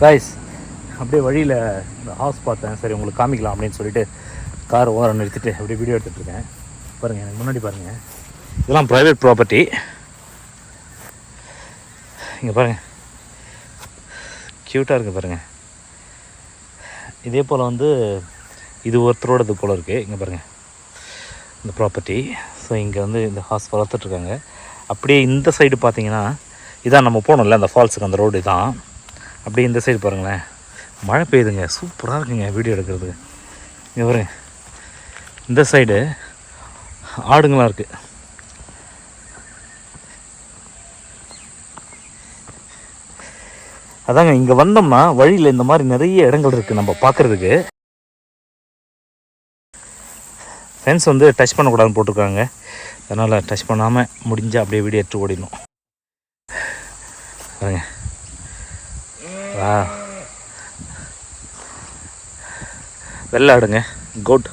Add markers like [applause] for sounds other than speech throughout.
Guys அப்படியே வழியில் இந்த ஹவுஸ் பார்த்தேன். சரி உங்களுக்கு காமிக்கலாம் அப்படின்னு சொல்லிட்டு கார் ஓரம் நிறுத்திட்டு அப்படியே வீடியோ எடுத்துகிட்டு இருக்கேன். பாருங்கள் எனக்கு முன்னாடி பாருங்கள் இதெல்லாம் ப்ரைவேட் ப்ராப்பர்ட்டி இங்கே பாருங்கள் க்யூட்டாக இருக்குது பாருங்கள் இதே போல் வந்து இது ஒருத்தரோடது போல் இருக்குது இங்கே பாருங்கள் இந்த ப்ராப்பர்ட்டி ஸோ இங்கே வந்து இந்த ஹாஸ் வளர்த்துட்ருக்காங்க அப்படியே இந்த சைடு பார்த்தீங்கன்னா இதான் நம்ம போனோம்ல அந்த ஃபால்ஸுக்கு அந்த ரோடு தான் அப்படியே இந்த சைடு பாருங்களேன். மழை பெய்யுதுங்க. சூப்பராக இருக்குங்க வீடியோ எடுக்கிறது. இங்கே பாருங்க. இந்த சைடு ஆடுங்களாம் இருக்குது அதாங்க இங்கே வந்தோம்னா வழியில் இந்த மாதிரி நிறைய இடங்கள் இருக்குது நம்ம பார்க்குறதுக்கு ஃபென்ஸ் வந்து டச் பண்ணக்கூடாதுன்னு போட்டிருக்காங்க. அதனால் டச் பண்ணாமல் முடிஞ்சால் அப்படியே வீடியோ எடுத்து ஓடிடணும். பாருங்கள் வா. வெள்ளாடுங்க. கோட்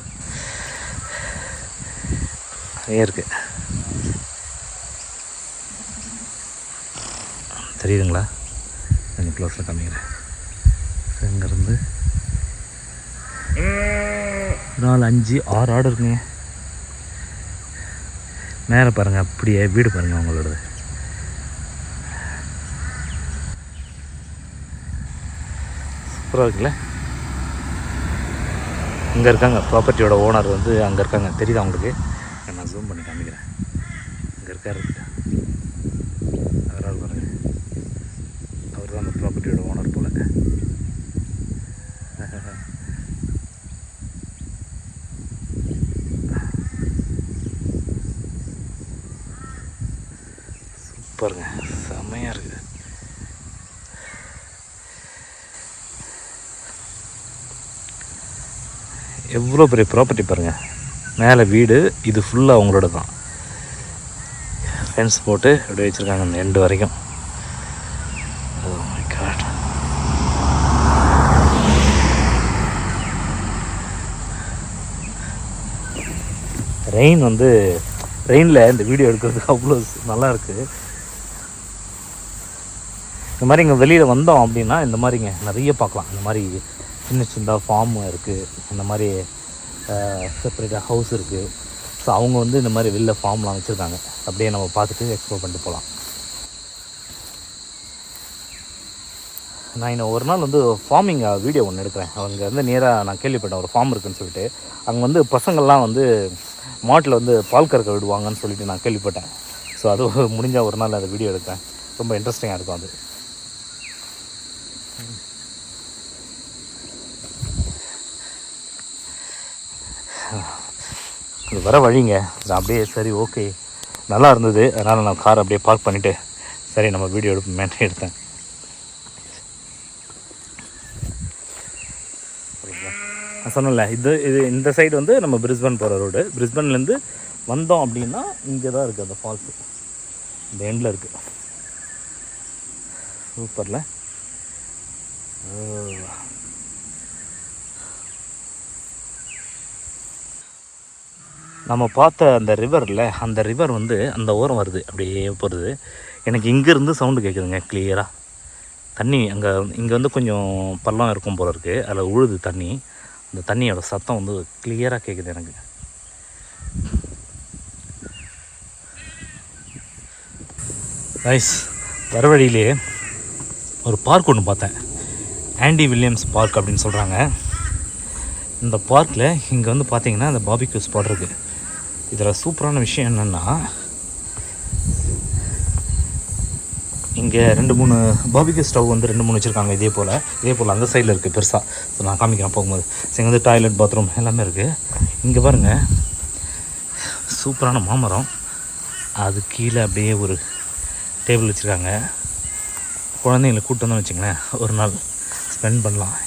நிறைய இருக்கு. தெரியுதுங்களா? கொஞ்சம் க்ளோஸில் காமிக்கிறேன். இங்கேருந்து நாலு அஞ்சு ஆறு ஆடு இருக்குங்க. மேலே பாருங்கள் அப்படியே வீடு பாருங்கள் அவங்களோடது. சூப்பராக இருக்குல்ல? இங்கே இருக்காங்க ப்ராப்பர்ட்டியோட ஓனர் வந்து அங்கே இருக்காங்க. தெரியுதா உங்களுக்கு? நான் ஜூம் பண்ணி காமிக்கிறேன். இங்கே இருக்காரு. அவரால் பாருங்க. அவர் தான் அந்த ப்ராப்பர்ட்டியோட ஓனர் போல. சூப்பருங்க. செம்மையாக இருக்குது எவ்வளோ பெரிய ப்ராப்பர்ட்டி பாருங்கள் மேலே வீடு இது ஃபுல்லாக அவங்களோட தான் ஃபென்ஸ் போட்டு அப்படியே வச்சுருக்காங்க அந்த எண்டு வரைக்கும். Oh ரெயின் வந்து ரெயினில் இந்த வீடியோ எடுக்கிறதுக்கு அவ்வளோ நல்லா இருக்குது இந்த மாதிரி இங்கே வெளியில் வந்தோம் அப்படின்னா இந்த மாதிரிங்க நிறைய பார்க்கலாம். இந்த மாதிரி சின்ன சின்னதாக ஃபார்ம் இருக்குது இந்த மாதிரி செப்பரேட்டாக ஹவுஸ் இருக்குது ஸோ அவங்க வந்து இந்த மாதிரி வெளில ஃபார்ம்லாம் வச்சுருக்காங்க. அப்படியே நம்ம பார்த்துட்டு எக்ஸ்ப்ளோர் பண்ணிட்டு போகலாம் நான் இன்னும் ஒரு நாள் வந்து ஃபார்மிங் வீடியோ ஒன்று எடுக்கிறேன். அவங்க வந்து நேராக நான் கேள்விப்பட்டேன் ஒரு ஃபார்ம் இருக்குன்னு சொல்லிட்டு. அங்கே வந்து பசங்கள்லாம் வந்து மாட்டில் வந்து பால் கறக்க விடுவாங்கன்னு சொல்லிட்டு நான் கேள்விப்பட்டேன். ஸோ அது [laughs] முடிஞ்சால் ஒரு நாள் அந்த வீடியோ எடுக்கிறேன். ரொம்ப இன்ட்ரெஸ்டிங்காக இருக்கும் அது. இது வர வழிங்க. நான் அப்படியே சரி ஓகே. நல்லா இருந்தது. அதனால் நான் கார் அப்படியே பார்க் பண்ணிவிட்டு சரி நம்ம வீடியோ எடுப்போமேன்ட்டு எடுத்தேன். நான் சொன்னல இது இது இந்த சைடு வந்து நம்ம பிரிஸ்பன் போகிற ரோடு பிரிஸ்பன்லேருந்து வந்தோம் அப்படின்னா இங்கே தான் இருக்குது அந்த ஃபால்ஸு இந்த எண்டில் இருக்குது சூப்பரில் நம்ம பார்த்த அந்த ரிவரில் அந்த ரிவர் வந்து அந்த ஓரம் வருது அப்படியே போகிறது எனக்கு இங்கேருந்து சவுண்டு கேட்குதுங்க கிளியராக தண்ணி அங்கே இங்கே வந்து கொஞ்சம் பள்ளம் இருக்கும் போல இருக்குது அதில் உழுது தண்ணி. அந்த தண்ணியோட சத்தம் வந்து கிளியராக கேட்குது எனக்கு. ரைஸ் வர வழியிலே ஒரு பார்க் ஒன்று பார்த்தேன். ஆண்டி வில்லியம்ஸ் பார்க் அப்படின்னு சொல்கிறாங்க இந்த பார்க்கில் இங்கே வந்து பார்த்தீங்கன்னா அந்த பாபிக்யூ ஸ்பாட் இருக்குது இதில் சூப்பரான விஷயம் என்னென்னா இங்கே ரெண்டு மூணு பாபிக்கு ஸ்டவ் வந்து ரெண்டு மூணு வச்சுருக்காங்க இதே போல். இதே போல் அந்த சைடில் இருக்குது பெருசாக ஸோ நான் காமிக்கிறேன் போகும்போது. ஸோ இங்கே வந்து டாய்லெட் பாத்ரூம் எல்லாமே இருக்குது இங்கே பாருங்கள் சூப்பரான மாமரம். அது கீழே அப்படியே ஒரு டேபிள் வச்சுருக்காங்க. குழந்தைங்களை கூட்டு வந்தோம்னு வச்சுங்களேன் ஒரு நாள் ஸ்பெண்ட் பண்ணலாம்.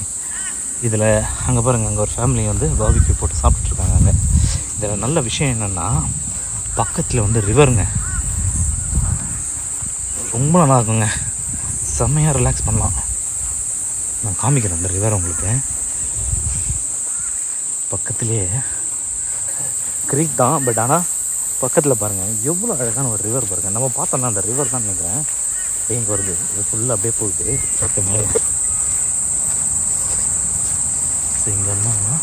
இதில் அங்கே பாருங்கள் அங்கே ஒரு ஃபேமிலி வந்து பாபிக்கு போட்டு சாப்பிட்டுருக்காங்க அங்கே. இதில் நல்ல விஷயம் என்னென்னா பக்கத்தில் வந்து ரிவருங்க ரொம்ப நல்லா இருக்குங்க. செம்மையாக ரிலாக்ஸ் பண்ணலாம். நான் காமிக்கிறேன் அந்த ரிவர் உங்களுக்கு. பக்கத்துலேயே க்ரீக் தான் பட் ஆனால் பக்கத்தில் பாருங்கள் எவ்வளோ அழகான ஒரு ரிவர் பாருங்கள் நம்ம பார்த்தோம்னா அந்த ரிவர் தான் நினைக்கிறேன். அப்படியே இங்கே வருது. இது ஃபுல்லாக அப்படியே போகுது. பக்கமே ஸோ இங்கே என்னன்னா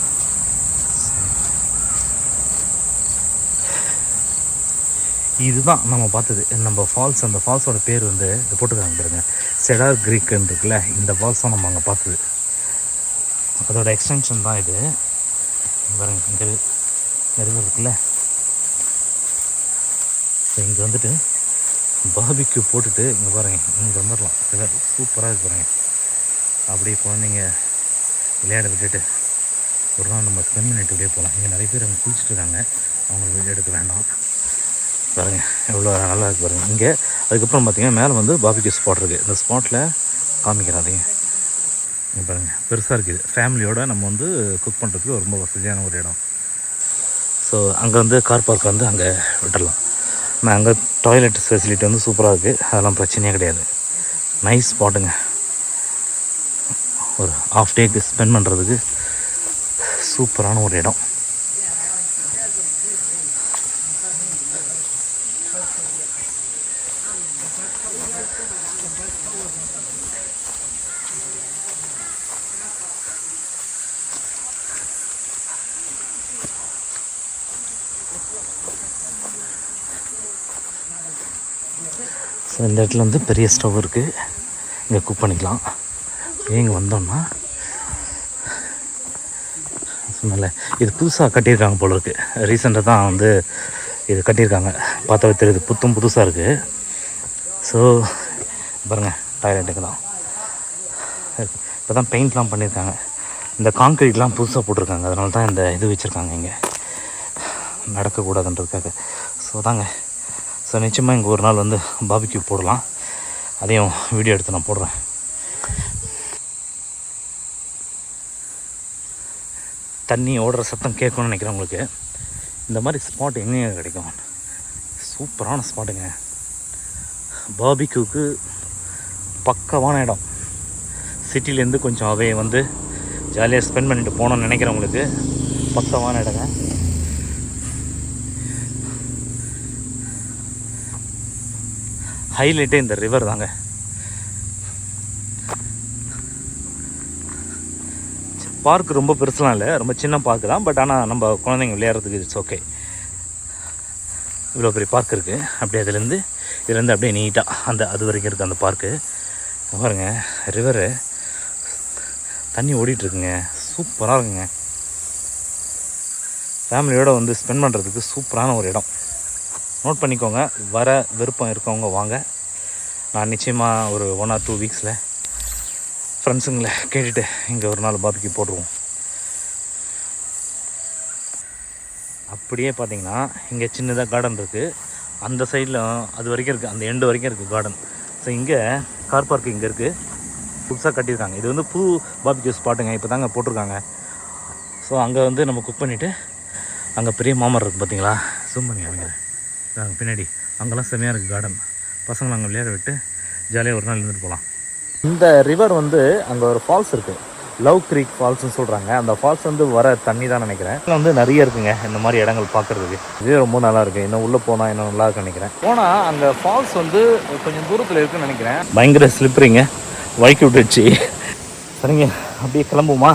இதுதான் நம்ம பார்த்தது. நம்ம ஃபால்ஸ் அந்த ஃபால்ஸோட பேர் வந்து இது போட்டுருக்காங்க பாருங்க. செடார் கிரீக்குன்னு இருக்குல்ல இந்த ஃபால்ஸ் தான் நம்ம அங்கே பார்த்தது. அதோட எக்ஸ்டென்ஷன் தான் இது. பாருங்க இங்கே நிறைய இருக்குல்ல. இங்கே வந்துட்டு பாபிக்கு போட்டுட்டு இங்கே பாருங்க இங்கே வந்துடலாம் சூப்பராக இருக்கு பாருங்க. அப்படியே குழந்தைங்க விளையாட விட்டுட்டு ஒரு நாள் நம்ம ஸ்பெண்ட் பண்ணிட்டு அப்படியே போகலாம். இங்கே நிறைய பேர் அங்கே குளிச்சுட்டு இருக்காங்க. அவங்கள வீடியோ எடுக்க வேண்டாம். பாருங்க எவ்வளோ நல்லா இருக்குது பாருங்கள் இங்கே அதுக்கப்புறம் பார்த்தீங்கன்னா மேலே வந்து பாபிக்கு ஸ்பாட் இருக்குது இந்த ஸ்பாட்டில் காமிக்கிறாதீங்க இங்கே பாருங்கள் பெருசாக இருக்குது ஃபேமிலியோடு நம்ம வந்து குக் பண்ணுறதுக்கு ரொம்ப வசதியான ஒரு இடம். ஸோ அங்கே வந்து கார் பார்க் வந்து அங்கே விட்டுடலாம். நான் அங்கே டாய்லெட் ஃபெசிலிட்டி வந்து சூப்பராக இருக்குது அதெல்லாம் பிரச்சனையே கிடையாது. நைஸ் ஸ்பாட்டுங்க ஒரு ஆஃப் டேக்கு ஸ்பெண்ட் பண்ணுறதுக்கு சூப்பரான ஒரு இடம். ஸோ இந்த இடத்துல வந்து பெரிய ஸ்டவ் இருக்குது இங்கே குக் பண்ணிக்கலாம். இங்கே வந்தோம்னா சொன்னல இது புதுசாக கட்டியிருக்காங்க போல இருக்குது ரீசெண்டாக தான் வந்து இது கட்டியிருக்காங்க. பார்த்தாவே தெரியுது புத்தும் புதுசாக இருக்குது ஸோ பாருங்கள் டாய்லெட்டுக்கு தான். இப்போ தான் பெயிண்ட்லாம் பண்ணியிருக்காங்க. இந்த காங்க்ரீட்லாம் புதுசாக போட்டிருக்காங்க. அதனால தான் இந்த இது வச்சுருக்காங்க இங்கே. நடக்கக்கூடாதுன்றதுக்காக. ஸோ தாங்க. ஸோ நிச்சயமாக இங்கே ஒரு நாள் வந்து பாபிக்யூ போடலாம். அதையும் வீடியோ எடுத்து நான் போடுறேன். தண்ணி ஓடுற சத்தம் கேட்கணும்னு நினைக்கிறேன் உங்களுக்கு இந்த மாதிரி ஸ்பாட் எங்கேயும் கிடைக்கும்? சூப்பரான ஸ்பாட்டுங்க பாபிக்யூக்கு பக்கவான இடம். சிட்டிலேருந்து கொஞ்சம் அவையை வந்து ஜாலியாக ஸ்பெண்ட் பண்ணிட்டு போகணும்னு நினைக்கிறவங்களுக்கு பக்கவான இடங்க. ஹைலைட்டே இந்த ரிவர் தாங்க. பார்க் ரொம்ப பெருசுலாம் இல்லை ரொம்ப சின்ன பார்க் தான் பட் ஆனால் நம்ம குழந்தைங்க விளையாடுறதுக்கு இட்ஸ் ஓகே இவ்வளோ பெரிய பார்க் இருக்குது அப்படியே அதுலேருந்து இதுலேருந்து அப்படியே நீட்டாக அந்த அது வரைக்கும் இருக்குது அந்த பார்க்கு பாருங்க ரிவரு தண்ணி ஓடிட்டுருக்குங்க. சூப்பராக இருக்குங்க. ஃபேமிலியோடு வந்து ஸ்பெண்ட் பண்ணுறதுக்கு சூப்பரான ஒரு இடம். நோட் பண்ணிக்கோங்க. வர விருப்பம் இருக்கவங்க வாங்க. நான் நிச்சயமாக ஒரு ஒன் ஆர் டூ வீக்ஸில் ஃப்ரெண்ட்ஸுங்களை கேட்டுட்டு இங்கே ஒரு நாள் பாபிக்கு போடுவோம் அப்படியே பார்த்தீங்கன்னா இங்கே சின்னதாக கார்டன் இருக்குது அந்த சைடில் அது வரைக்கும் இருக்குது அந்த எண்டு வரைக்கும் இருக்குது கார்டன் ஸோ இங்கே கார் பார்க் இங்கே இருக்குது புதுசாக கட்டியிருக்காங்க. இது வந்து புது பாபிக்யூ ஸ்பாட்டுங்க இப்போ தாங்க போட்டிருக்காங்க. ஸோ அங்கே வந்து நம்ம குக் பண்ணிவிட்டு அங்கே பெரிய மாமரம் இருக்குது பார்த்தீங்களா ஜூம் பண்ணி பின்னாடி அங்கெல்லாம் செம்மையாக இருக்குது கார்டன் பசங்களை அங்கே விளையாட விட்டு ஜாலியாக ஒரு நாள் இருந்துட்டு போகலாம் இந்த ரிவர் வந்து அங்கே ஒரு ஃபால்ஸ் இருக்குது லவ் க்ரீக் ஃபால்ஸ்னு சொல்கிறாங்க அந்த ஃபால்ஸ் வந்து வர தண்ணி தான் நினைக்கிறேன். இதில் வந்து நிறைய இருக்குங்க இந்த மாதிரி இடங்கள் பார்க்குறதுக்கு. இதே ரொம்ப நல்லா இருக்குது இன்னும் உள்ளே போனால் இன்னும் நல்லா இருக்குன்னு நினைக்கிறேன். போனால் அங்கே ஃபால்ஸ் வந்து கொஞ்சம் தூரத்தில் இருக்குன்னு நினைக்கிறேன். பயங்கர ஸ்லிப்பரிங்க வைக்க விட்டுச்சு சரிங்க அப்படியே கிளம்புமா